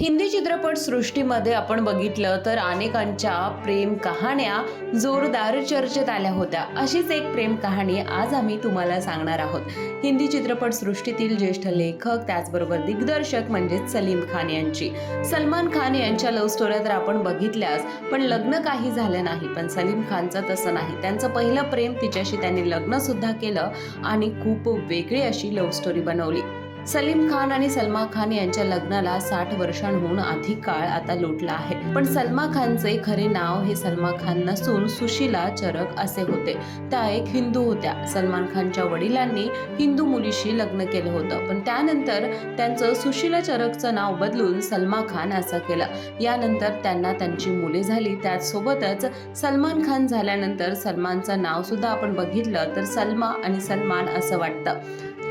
हिंदी चित्रपट सृष्टीमध्ये आपण बघितलं तर अनेकांच्या प्रेम कहाण्या जोरदार चर्चेत आल्या होत्या. अशीच एक प्रेम कहाणी आज आम्ही तुम्हाला सांगणार आहोत. हिंदी चित्रपट सृष्टीतील ज्येष्ठ लेखक त्याचबरोबर दिग्दर्शक म्हणजेच सलीम खान यांची. सलमान खान यांच्या लव्ह स्टोऱ्या तर आपण बघितल्यास पण लग्न काही झालं नाही. पण सलीम खानचं तसं नाही. त्यांचं पहिलं प्रेम तिच्याशी त्यांनी लग्न सुद्धा केलं आणि खूप वेगळी अशी लव्ह स्टोरी बनवली. सलीम खान आणि सलमा खान यांच्या लग्नाला साठ वर्षांहून अधिक काळ आता लोटला आहे. पण सलमा खानचे खरे नाव हे सलमा खान नसून सुशीला चरक असे होते. त्या एक हिंदू होत्या. सलमान खानच्या वडिलांनी हिंदू मुलीशी लग्न केलं होतं. पण त्यानंतर त्यांचं सुशीला चरकचं नाव बदलून सलमा खान असं केलं. यानंतर त्यांना त्यांची मुले झाली. त्याचसोबतच सलमान खान झाल्यानंतर सलमानचं नाव सुद्धा आपण बघितलं तर सलमा आणि सलमान असं वाटतं.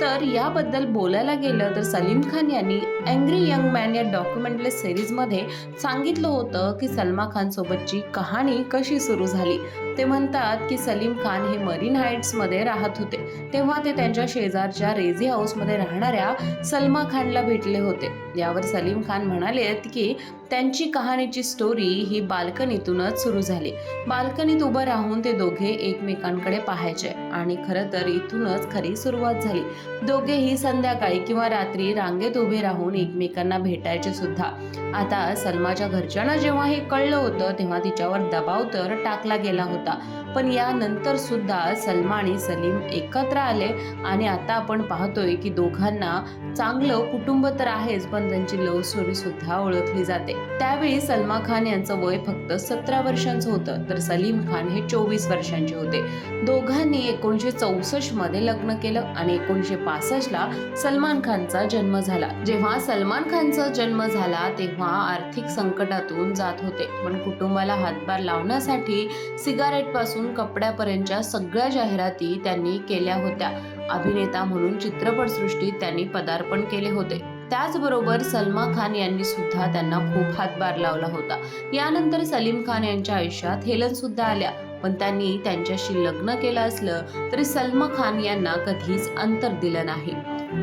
तर याबद्दल बोलायला गेलं तर सलीम खान यांनी अँग्री यंग मॅन या डॉक्युमेंटरी सिरीजमध्ये सांगितलं होतं की सलमा खान सोबतची कहाणी कशी सुरू झाली. ते म्हणतात की सलीम खान हे मरीन हाईट्समध्ये राहत होते. तेव्हा ते त्यांच्या शेजारच्या रेझी हाऊसमध्ये राहणाऱ्या सलमा खानला भेटले होते. यावर सलीम खान म्हणाले की त्यांची कहाणीची स्टोरी ही बाल्कनीतूनच सुरू झाली. बाल्कनीत उभं राहून ते दोघे एकमेकांकडे पाहायचे आणि खरं तर इथूनच खरी सुरुवात झाली. दोघेही संध्याकाळी किंवा रात्री रांगेत उभे राहून एकमेकांना भेटायचे सुद्धा. आता सलमाच्या घरच्यांना जेव्हा हे कळलं होतं तेव्हा तिच्यावर दबाव तर टाकला गेला होता. पण यानंतर सुद्धा सलमा आणि सलीम एकत्र आले आणि आता आपण पाहतोय की दोघांना चांगलं कुटुंब तर आहेच पण त्यांची लव्ह स्टोरी सुद्धा ओळखली जाते. त्यावेळी सलमा खान यांचं वय फक्त सतरा वर्षांचं होतं तर सलीम खान हे चोवीस वर्षांचे होते. दोघांनी एकोणीशे चौसष्टमध्ये लग्न केलं आणि एकोणीशे पासष्ट ला सलमान खानचा जन्म झाला. जेव्हा सलमान खानचा जन्म झाला तेव्हा आर्थिक संकटातून जात होते. पण कुटुंबाला हातभार लावण्यासाठी सिगारेटपासून कपड्यापर्यंतच्या सगळ्या जाहिराती त्यांनी केल्या होत्या. अभिनेता म्हणून चित्रपटसृष्टीत त्यांनी पदार्पण केले होते. त्याचबरोबर सलमा खान यांनी सुद्धा त्यांना खूप हातभार लावला होता. यानंतर सलीम खान यांच्या आयुष्यात हेलन सुद्धा आल्या पण त्यांनी त्यांच्याशी लग्न केलं असलं तरी सलमा खान यांना कधीच अंतर दिलं नाही.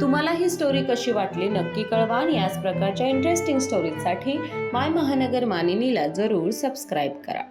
तुम्हाला ही स्टोरी कशी वाटली नक्की कळवा आणि याच प्रकारच्या इंटरेस्टिंग स्टोरीजसाठी माय महानगर मानिनीला जरूर सबस्क्राईब करा.